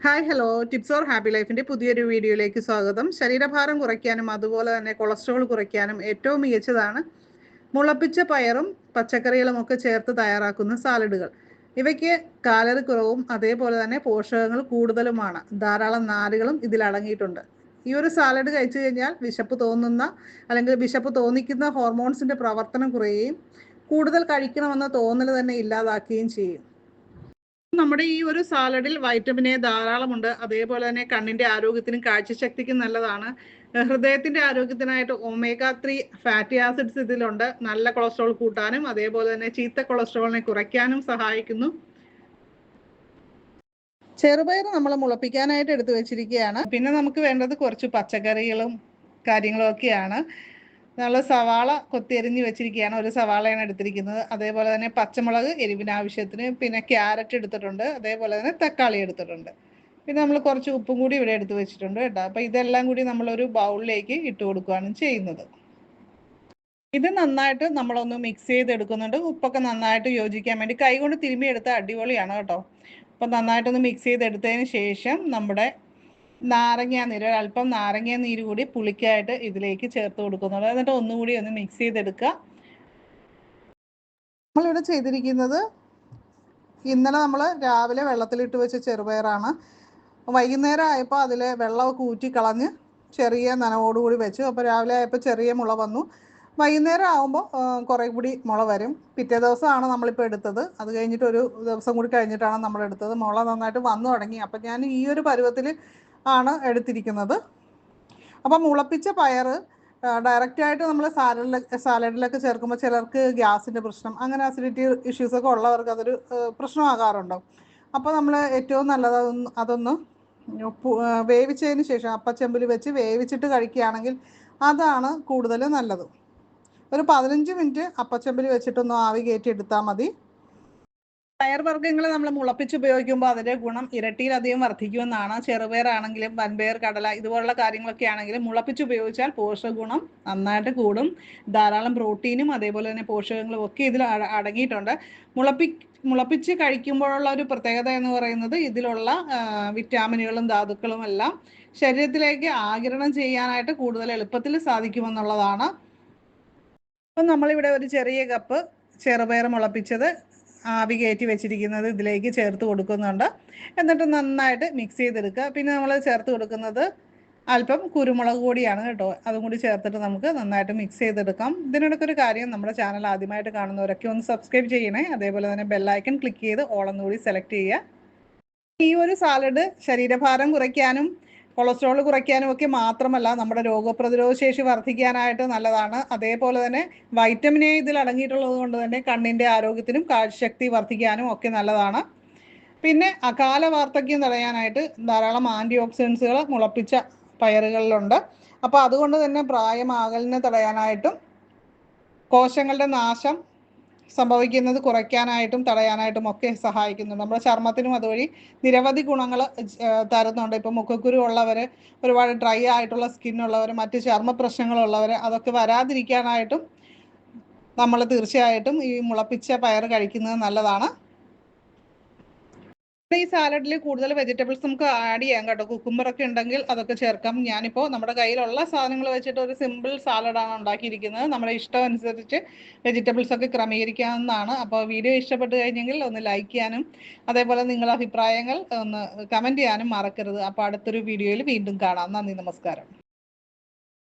Hi hello tips or happy ലൈഫിന്റെ പുതിയൊരു വീഡിയോയിലേക്ക് സ്വാഗതം. ശരീരഭാരം കുറയ്ക്കാനും അതുപോലെ തന്നെ കൊളസ്ട്രോൾ കുറയ്ക്കാനും ഏറ്റവും മികച്ചതാണ് മുളപ്പിച്ച പയറും പച്ചക്കറികളും ഒക്കെ ചേർത്ത് തയ്യാറാക്കുന്ന സാലഡുകൾ. ഇവയ്ക്ക് കാലറി കുറവും അതേപോലെ തന്നെ പോഷകങ്ങൾ കൂടുതലുമാണ്. ധാരാളം നാരുകളും ഇതിൽ അടങ്ങിയിട്ടുണ്ട്. ഈ ഒരു സാലഡ് കഴിച്ചു കഴിഞ്ഞാൽ വിശപ്പ് തോന്നുന്ന അല്ലെങ്കിൽ വിശപ്പ് തോന്നിക്കുന്ന ഹോർമോൺസിന്റെ പ്രവർത്തനം കുറയുകയും കൂടുതൽ കഴിക്കണമെന്ന തോന്നൽ തന്നെ ഇല്ലാതാക്കുകയും ചെയ്യും. നമ്മുടെ ഈ ഒരു സാലഡിൽ വൈറ്റമിൻ എ ധാരാളമുണ്ട്. അതേപോലെ തന്നെ കണ്ണിന്റെ ആരോഗ്യത്തിനും കാഴ്ചശക്തിക്കും നല്ലതാണ്. ഹൃദയത്തിന്റെ ആരോഗ്യത്തിനായിട്ട് ഒമേഗ ത്രീ ഫാറ്റി ആസിഡ്സ് ഇതിലുണ്ട്. നല്ല കൊളസ്ട്രോൾ കൂട്ടാനും അതേപോലെ തന്നെ ചീത്ത കൊളസ്ട്രോളിനെ കുറയ്ക്കാനും സഹായിക്കുന്നു. ചെറുപയർ നമ്മൾ മുളപ്പിക്കാനായിട്ട് എടുത്തു വെച്ചിരിക്കുകയാണ്. പിന്നെ നമുക്ക് വേണ്ടത് കുറച്ച് പച്ചക്കറികളും കാര്യങ്ങളും ഒക്കെയാണ്. നമ്മൾ സവാള കൊത്തിയരിഞ്ഞ് വെച്ചിരിക്കുകയാണ് ഒരു സവാളയാണ് എടുത്തിരിക്കുന്നത്. അതേപോലെ തന്നെ പച്ചമുളക് എരിവിന് ആവശ്യത്തിന് പിന്നെ ക്യാരറ്റ് എടുത്തിട്ടുണ്ട്. അതേപോലെ തന്നെ തക്കാളി എടുത്തിട്ടുണ്ട്. പിന്നെ നമ്മൾ കുറച്ച് ഉപ്പും കൂടി ഇവിടെ എടുത്ത് വെച്ചിട്ടുണ്ട് കേട്ടോ. അപ്പം ഇതെല്ലാം കൂടി നമ്മളൊരു ബൗളിലേക്ക് ഇട്ട് കൊടുക്കുകയാണ് ചെയ്യുന്നത്. ഇത് നന്നായിട്ട് നമ്മളൊന്ന് മിക്സ് ചെയ്തെടുക്കുന്നുണ്ട്. ഉപ്പൊക്കെ നന്നായിട്ട് യോജിക്കാൻ വേണ്ടി കൈകൊണ്ട് തിരുമ്മി എടുത്ത അടിപൊളിയാണ് കേട്ടോ. അപ്പം നന്നായിട്ടൊന്ന് മിക്സ് ചെയ്തെടുത്തതിന് ശേഷം നമ്മുടെ നാരങ്ങ നീര് ഒരല്പം നാരങ്ങ നീര് കൂടി പുളിക്കായിട്ട് ഇതിലേക്ക് ചേർത്ത് കൊടുക്കുന്നുണ്ട് എന്നിട്ട് ഒന്നുകൂടി ഒന്ന് മിക്സ് ചെയ്തെടുക്കുക. നമ്മളിവിടെ ചെയ്തിരിക്കുന്നത് ഇന്നലെ നമ്മൾ രാവിലെ വെള്ളത്തിലിട്ട് വെച്ച ചെറുപയറാണ്. വൈകുന്നേരം ആയപ്പോൾ അതിൽ വെള്ളമൊക്കെ ഊറ്റി കളഞ്ഞ് ചെറിയ നനവോടുകൂടി വെച്ചു. അപ്പോൾ രാവിലെ ആയപ്പോൾ ചെറിയ മുള വന്നു. വൈകുന്നേരം ആകുമ്പോൾ കുറേ കൂടി മുള വരും. പിറ്റേ ദിവസമാണ് നമ്മളിപ്പോൾ എടുത്തത്. അത് കഴിഞ്ഞിട്ട് ഒരു ദിവസം കൂടി കഴിഞ്ഞിട്ടാണ് നമ്മൾ എടുത്തത് മുള നന്നായിട്ട് വന്നു തുടങ്ങി. അപ്പം ഞാൻ ഈ ഒരു പരുവത്തിൽ ആണ് എടുത്തിരിക്കുന്നത്. അപ്പം മുളപ്പിച്ച പയർ ഡയറക്റ്റായിട്ട് നമ്മൾ സാലഡിലൊക്കെ സാലഡിലൊക്കെ ചേർക്കുമ്പോൾ ചിലർക്ക് ഗ്യാസിന്റെ പ്രശ്നം അങ്ങനെ അസിഡിറ്റി ഇഷ്യൂസൊക്കെ ഉള്ളവർക്ക് അതൊരു പ്രശ്നമാകാറുണ്ടോ. അപ്പോൾ നമ്മൾ ഏറ്റവും നല്ലത് അതൊന്ന് വേവിച്ചതിന് ശേഷം അപ്പച്ചെമ്പിൽ വെച്ച് വേവിച്ചിട്ട് കഴിക്കുകയാണെങ്കിൽ അതാണ് കൂടുതൽ നല്ലത്. ഒരു പതിനഞ്ച് മിനിറ്റ് അപ്പച്ചെമ്പിൽ വെച്ചിട്ടൊന്ന് ആവി കയറ്റി എടുത്താൽ മതി. പയർവർഗങ്ങൾ നമ്മൾ മുളപ്പിച്ച് ഉപയോഗിക്കുമ്പോൾ അതിന്റെ ഗുണം ഇരട്ടിയിലധികം വർദ്ധിക്കുമെന്നാണ്. ചെറുപയറാണെങ്കിലും വൻപയർ കടല ഇതുപോലുള്ള കാര്യങ്ങളൊക്കെ ആണെങ്കിലും മുളപ്പിച്ച് ഉപയോഗിച്ചാൽ പോഷക ഗുണം നന്നായിട്ട് കൂടും. ധാരാളം പ്രോട്ടീനും അതേപോലെ തന്നെ പോഷകങ്ങളും ഒക്കെ ഇതിൽ അടങ്ങിയിട്ടുണ്ട്. മുളപ്പി മുളപ്പിച്ച് കഴിക്കുമ്പോഴുള്ള ഒരു പ്രത്യേകത എന്ന് പറയുന്നത് ഇതിലുള്ള വിറ്റാമിനുകളും ധാതുക്കളും എല്ലാം ശരീരത്തിലേക്ക് ആകിരണം ചെയ്യാനായിട്ട് കൂടുതൽ എളുപ്പത്തിൽ സാധിക്കുമെന്നുള്ളതാണ്. അപ്പം നമ്മളിവിടെ ഒരു ചെറിയ കപ്പ് ചെറുപയർ മുളപ്പിച്ചത്. ആവി കയറ്റി വെച്ചിരിക്കുന്നത് ഇതിലേക്ക് ചേർത്ത് കൊടുക്കുന്നുണ്ട്. എന്നിട്ട് നന്നായിട്ട് മിക്സ് ചെയ്തെടുക്കുക. പിന്നെ നമ്മൾ ചേർത്ത് കൊടുക്കുന്നത് അല്പം കുരുമുളക് കൂടിയാണ് കേട്ടോ. അതും കൂടി ചേർത്തിട്ട് നമുക്ക് നന്നായിട്ട് മിക്സ് ചെയ്തെടുക്കാം. ഇതിനിടയ്ക്ക് ഒരു കാര്യം നമ്മുടെ ചാനൽ ആദ്യമായിട്ട് കാണുന്നവരൊക്കെ ഒന്ന് സബ്സ്ക്രൈബ് ചെയ്യണേ. അതേപോലെ തന്നെ ബെല്ലൈക്കൺ ക്ലിക്ക് ചെയ്ത് ഓളം കൂടി സെലക്ട് ചെയ്യുക. ഈ ഒരു സാലഡ് ശരീരഭാരം കുറയ്ക്കാനും കൊളസ്ട്രോൾ കുറയ്ക്കാനും ഒക്കെ മാത്രമല്ല നമ്മുടെ രോഗപ്രതിരോധ ശേഷി വർദ്ധിക്കാനായിട്ട് നല്ലതാണ്. അതേപോലെ തന്നെ വൈറ്റമിൻ എ ഇതിൽ അടങ്ങിയിട്ടുള്ളത് കൊണ്ട് തന്നെ കണ്ണിന്റെ ആരോഗ്യത്തിനും കാഴ്ചശക്തി വർദ്ധിക്കാനും ഒക്കെ നല്ലതാണ്. പിന്നെ അകാല വാർദ്ധക്യം തടയാനായിട്ട് ധാരാളം ആന്റി ഓക്സിഡൻസുകൾ മുളപ്പിച്ച പയറുകളിലുണ്ട്. അപ്പോൾ അതുകൊണ്ട് തന്നെ പ്രായമാകലിനെ തടയാനായിട്ടും കോശങ്ങളുടെ നാശം സംഭവിക്കുന്നത് കുറയ്ക്കാനായിട്ടും തടയാനായിട്ടും ഒക്കെ സഹായിക്കുന്നു. നമ്മുടെ ചർമ്മത്തിനും അതുവഴി നിരവധി ഗുണങ്ങൾ തരുന്നുണ്ട്. ഇപ്പം മുഖക്കുരു ഉള്ളവർ ഒരുപാട് ഡ്രൈ ആയിട്ടുള്ള സ്കിന്നുള്ളവർ മറ്റ് ചർമ്മ പ്രശ്നങ്ങളുള്ളവർ അതൊക്കെ വരാതിരിക്കാനായിട്ടും നമ്മൾ തീർച്ചയായിട്ടും ഈ മുളപ്പിച്ച പയർ കഴിക്കുന്നത് നല്ലതാണ്. ഈ സാലഡിൽ കൂടുതൽ വെജിറ്റബിൾസ് നമുക്ക് ആഡ് ചെയ്യാം കേട്ടോ. കുക്കുംബർ ഒക്കെ ഉണ്ടെങ്കിൽ അതൊക്കെ ചേർക്കാം. ഞാനിപ്പോൾ നമ്മുടെ കയ്യിലുള്ള സാധനങ്ങൾ വെച്ചിട്ട് ഒരു സിമ്പിൾ സാലഡാണ് ഉണ്ടാക്കിയിരിക്കുന്നത്. നമ്മുടെ ഇഷ്ടം അനുസരിച്ച് വെജിറ്റബിൾസ് ഒക്കെ ക്രമീകരിക്കാവുന്നതാണ്. അപ്പോൾ വീഡിയോ ഇഷ്ടപ്പെട്ട് കഴിഞ്ഞെങ്കിൽ ഒന്ന് ലൈക്ക് ചെയ്യാനും അതേപോലെ നിങ്ങളുടെ അഭിപ്രായങ്ങൾ ഒന്ന് കമന്റ് ചെയ്യാനും മറക്കരുത്. അപ്പോൾ അടുത്തൊരു വീഡിയോയിൽ വീണ്ടും കാണാം. നന്ദി നമസ്കാരം.